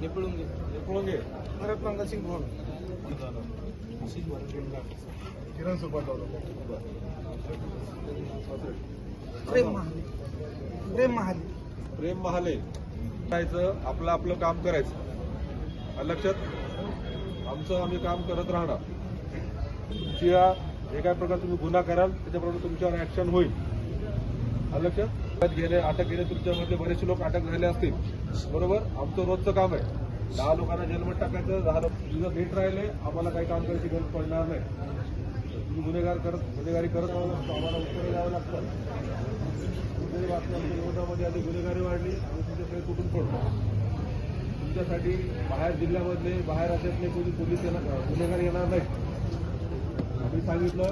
निपुळून निपुळंगे भरत पंकज सिंग भोड किरण सुपर प्रेम महाले. प्रेम महाले. प्रेम महाले करायचं आपलं आपलं काम करायचं. लक्षात आमचं आम्ही काम करत राहणार. तुमची या जे काय प्रकार तुम्ही गुन्हा कराल त्याच्याप्रमाणे तुमच्यावर ऍक्शन होईल. आलं गेले अटक गेले तुमच्यामधले बरेचसे लोक अटक झाले असतील. बरोबर? आमचं रोजचं काम आहे. दहा लोकांना जेलमध्ये टाकायचं दहा लोक तुझं नीट राहिले आम्हाला काही काम करायची गरज पडणार नाही. तुम्ही गुन्हेगार करत गुन्हेगारी करत आहोत आम्हाला उत्तरं द्यावं लागतं. कुठेतरी बातम्या विरोधामध्ये आधी गुन्हेगारी वाढली आणि तुमच्याकडे कुठून पडतो तुमच्यासाठी बाहेर जिल्ह्यामधले बाहेर राज्यातले कोणी पोलीस येणार गुन्हेगार येणार नाही आम्ही सांगितलं?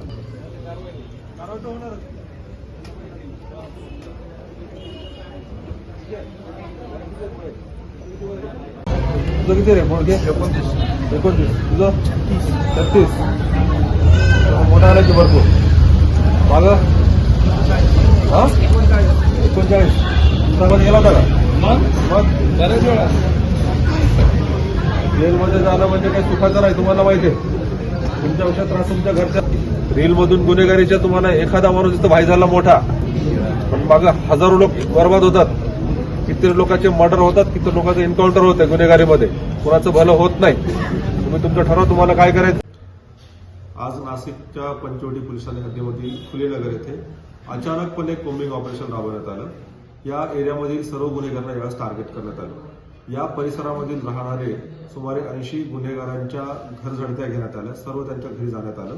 कारवाई तर होणारच. तुझं किती रे? मोडके एकोणतीस. एकोणतीस. तुझं? छत्तीस. मोठा आला की भरपूर. माग? हा? एकोणचाळीस. तुमचा पण गेला होता का? मग? मग? बऱ्याच वेळा. जेलमध्ये जाणं म्हणजे काही सुखाचं नाही तुम्हाला माहिती आहे. तुमच्यापेक्षा त्रास तुमच्या घरच्या रीलमधून गुन्हेगारीच्या तुम्हाला एखादा माणूस इथं भाई झाला मोठा. पण मागं हजारो लोक बर्बाद होतात. किती लोकांचे मर्डर होतात किती लोकांचं एन्काउंटर होतं गुन्हेगारीमध्ये. कुणाचं भलं होत नाही. तुम्ही तुमचं ठरव तुम्हाला काय करायचं? आज नाशिकच्या पंचवटी पोलिसांनी ठाणे हद्दीमधील फुलेनगर येथे अचानकपणे कोम्बिंग ऑपरेशन राबवण्यात आलं. या एरियामधील सर्व गुन्हेगारांना यावेळेस टार्गेट करण्यात आलं. या परिसरामधील राहणारे सुमारे ऐंशी गुन्हेगारांच्या घर झडत्या घेण्यात आल्या. सर्व त्यांच्या घरी जाण्यात आलं.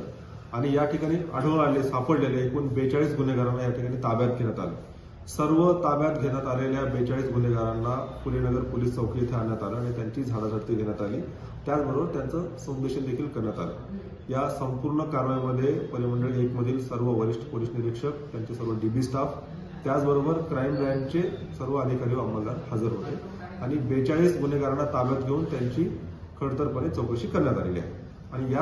आणि या ठिकाणी आढळून आले सापडलेले एकूण बेचाळीस गुन्हेगारांना या ठिकाणी ताब्यात घेण्यात आलं. सर्व ताब्यात घेण्यात आलेल्या बेचाळीस गुन्हेगारांना पुणेनगर पोलीस चौकी इथे आणण्यात आलं आणि त्यांची झाडाझडती घेण्यात आली. त्याचबरोबर त्यांचं संदेशन देखील करण्यात आलं. या संपूर्ण कारवाईमध्ये परिमंडळ एक मधील सर्व वरिष्ठ पोलीस निरीक्षक त्यांचे सर्व डीबी स्टाफ त्याचबरोबर क्राईम ब्रँचचे सर्व अधिकारी व अंमलदार हजर होते. आणि बेचाळीस गुन्हेगारांना ताब्यात घेऊन त्यांची खडतरपणे चौकशी करण्यात आलेली आहे. आणि या